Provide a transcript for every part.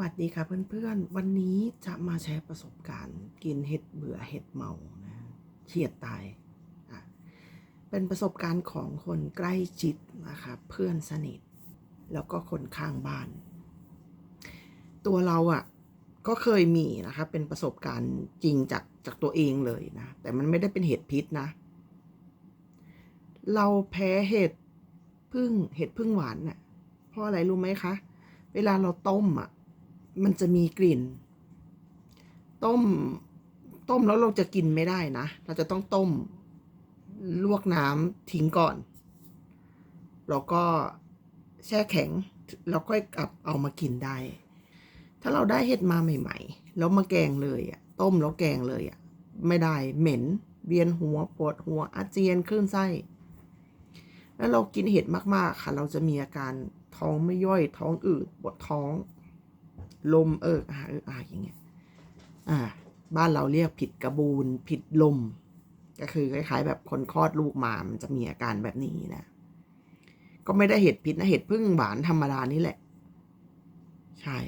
วัสดีค่ะเพื่อนๆ วันนี้จะมาแชร์ประสบการณ์กินเห็ดเบื่อเห็ดเมานะเฉียดตายอะเป็นประสบการณ์ของคนใกล้ชิดนะคะเพื่อนสนิท แล้วก็คนข้างบ้าน ตัวเราอะ่ะก็เคยมีนะคะเป็นประสบการณ์จริงจากจากตัวเองเลยนะแต่มันไม่ได้เป็นเห็ดพิษนะ เราแพ้เห็ดพึ่งเห็ดพึ่งหวานน่ะเพราะอะไรรู้ไหมคะเวลาเราต้มอะ มันจะมีกลิ่น ต้ม ต้มแล้วเราจะกินไม่ได้นะ เราจะต้องต้ม ลวกน้ำทิ้งก่อน แล้วก็แช่แข็ง แล้วค่อยกลับเอามากินได้ ถ้าเราได้เห็ดมาใหม่ ๆ แล้วมาแกงเลยอะ ต้มแล้วแกงเลยอะ ไม่ได้เหม็น เวียนหัวปวดหัวอาเจียนคลื่นไส้แล้วเรากินเห็ดมากๆค่ะ เราจะมีอาการท้องไม่ย่อยท้องอืดปวดท้อง ลมเอิกอาเอิกอาอย่างเงี้ยอ่า บ้านเราเรียกผิดกระบูนผิดลม ก็คือคล้ายๆ แบบคนคลอดลูกมามันจะมีอาการแบบนี้นะ ก็ไม่ได้เห็ดพิษนะเห็ดพึ่งหวานธรรมดานี่แหละ ใช่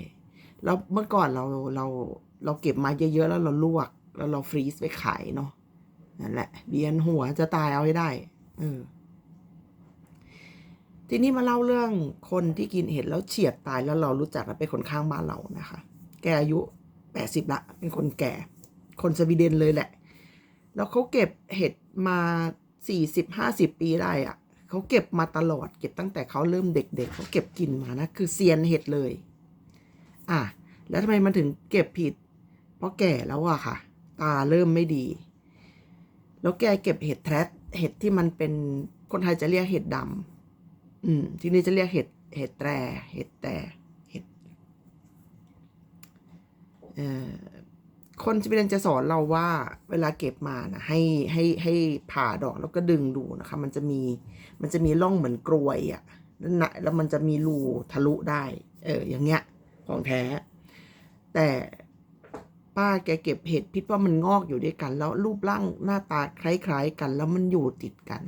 แล้วเมื่อก่อนเราเราเราเก็บมาเยอะๆแล้วเราลวก แล้วเราฟรีซไปขายเนาะนั่นแหละเบียนหัวจะตายเอาให้ได้ เออ ทีนี้มาเล่าเรื่องคนที่กินเห็ดแล้วเฉียดตายแล้วเรารู้จักและเป็นคนข้างบ้านเรานะคะ แกอายุแปดสิบละ เป็นคนแก่ คนสวีเดนเลยแหละ แล้วเขาเก็บเห็ดมาสี่สิบห้าสิบปีได้อะเขาเก็บมาตลอด เก็บตั้งแต่เขาเริ่มเด็ก ๆเขาเก็บกินมานะ คือเซียนเห็ดเลย อะ แล้วทำไมมันถึงเก็บผิด เพราะแก่แล้วอะค่ะ ตาเริ่มไม่ดี แล้วแกเก็บเห็ดแทรเห็ดที่มันเป็นคนไทยจะเรียกเห็ดดำ อืม ที่นี่จะเรียกเห็ด เห็ดแตร เห็ดแต่ เห็ดเอ่อคนสวีเดนจะสอนเราว่า เวลาเก็บมานะให้ให้ให้ผ่าดอกแล้วก็ดึงดูนะคะ มันจะมีมันจะมีร่องเหมือนกรวยอะ่ะแล้วนะแล้วมันจะมีรูทะลุได้ เออ อย่างเงี้ย ของแท้ แต่ป้าแกเก็บเห็ดพิษว่ามันงอกอยู่ด้วยกัน แล้วรูปร่างหน้าตาคล้าย ๆ กัน แล้วมันอยู่ติดกัน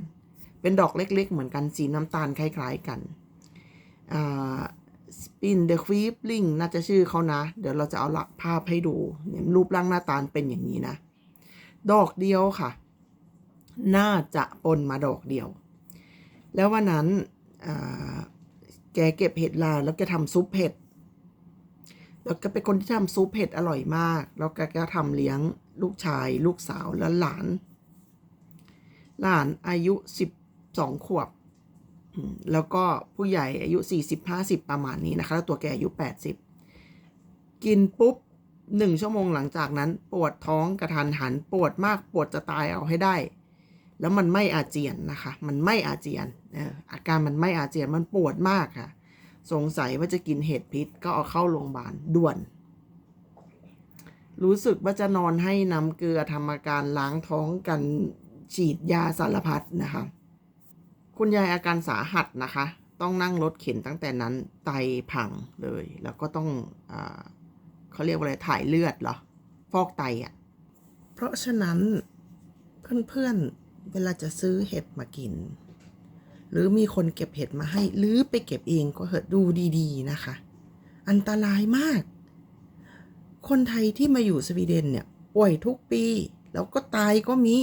เป็นดอกเล็กๆ เหมือนกันสีน้ำตาลคล้ายๆกันอ่าสปินเดอะควีปลิงน่าจะชื่อเขานะ เดี๋ยวเราจะเอาละภาพให้ดูเนี่ยรูปร่างหน้าตาเป็นอย่างนี้นะ ดอกเดียวค่ะ น่าจะปนมาดอกเดียว แล้ววันนั้นแกเก็บเห็ดลาแล้วแกทำซุปเห็ดแล้วก็เป็นคนที่ทำซุปเห็ดอร่อยมาก แล้วแกก็ทำเลี้ยงลูกชาย ลูกสาวและหลาน หลานอายุสิบ สองขวบ แล้วก็ผู้ใหญ่อายุสี่สิบห้าสิบประมาณนี้นะคะ แล้วตัวแกอายุแปดสิบกินปุ๊บหนึ่งชั่วโมงหลังจากนั้นปวดท้องกระทันหันปวดมากปวดจะตายเอาให้ได้ แล้วมันไม่อาเจียนนะคะ มันไม่อาเจียนอออาการมันไม่อาเจียนมันปวดมากค่ะ สงสัยว่าจะกินเห็ดพิษก็เอาเข้าโรงพยาบาลด่วน รู้สึกว่าจะนอนให้น้ำเกลือทำอาการล้างท้องกันฉีดยาสารพัดนะคะ คุณยายอาการสาหัสนะคะ ต้องนั่งรถเข็นตั้งแต่นั้นไตพังเลย แล้วก็ต้องอเขาเรียกว่าอะไรถ่ายเลือดเหรอ ฟอกไตอะ่ะ เพราะฉะนั้นเพื่อนๆเวลาจะซื้อเห็ดมากิน หรือมีคนเก็บเห็ดมาให้ หรือไปเก็บเองก็เหอะดูดีๆนะคะ อันตรายมาก คนไทยที่มาอยู่สวีเดนเนี่ยป่วยทุกปี แล้วก็ตายก็มี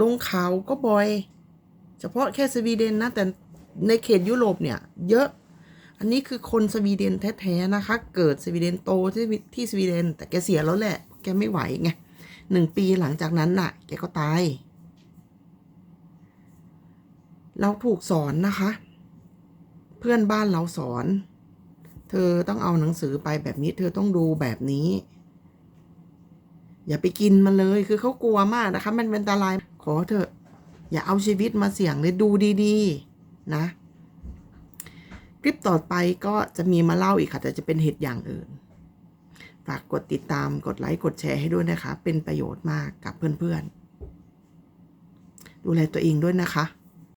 ลงเขาก็บ่อย เฉพาะแค่สวีเดนนะแต่ในเขตยุโรปเนี่ยเยอะ อันนี้คือคนสวีเดนแท้ๆนะคะ เกิดสวีเดนโตที่ที่สวีเดน แต่แกเสียแล้วแหละ แกไม่ไหวไงหนึ่งปีหลังจากนั้นน่ะ แกก็ตาย เราถูกสอนนะคะ เพื่อนบ้านเราสอน เธอต้องเอาหนังสือไปแบบนี้ เธอต้องดูแบบนี้ อย่าไปกินมันเลย คือเขากลัวมากนะคะ มันเป็นอันตราย ขอเถอะ อย่าเอาชีวิตมาเสี่ยงเลยดูดีๆ นะ คลิปต่อไปก็จะมีมาเล่าอีกค่ะ แต่จะเป็นเหตุอย่างอื่น ฝากกดติดตามกดไลค์กดแชร์ให้ด้วยนะคะ เป็นประโยชน์มากกับเพื่อนๆ ดูแลตัวเองด้วยนะคะ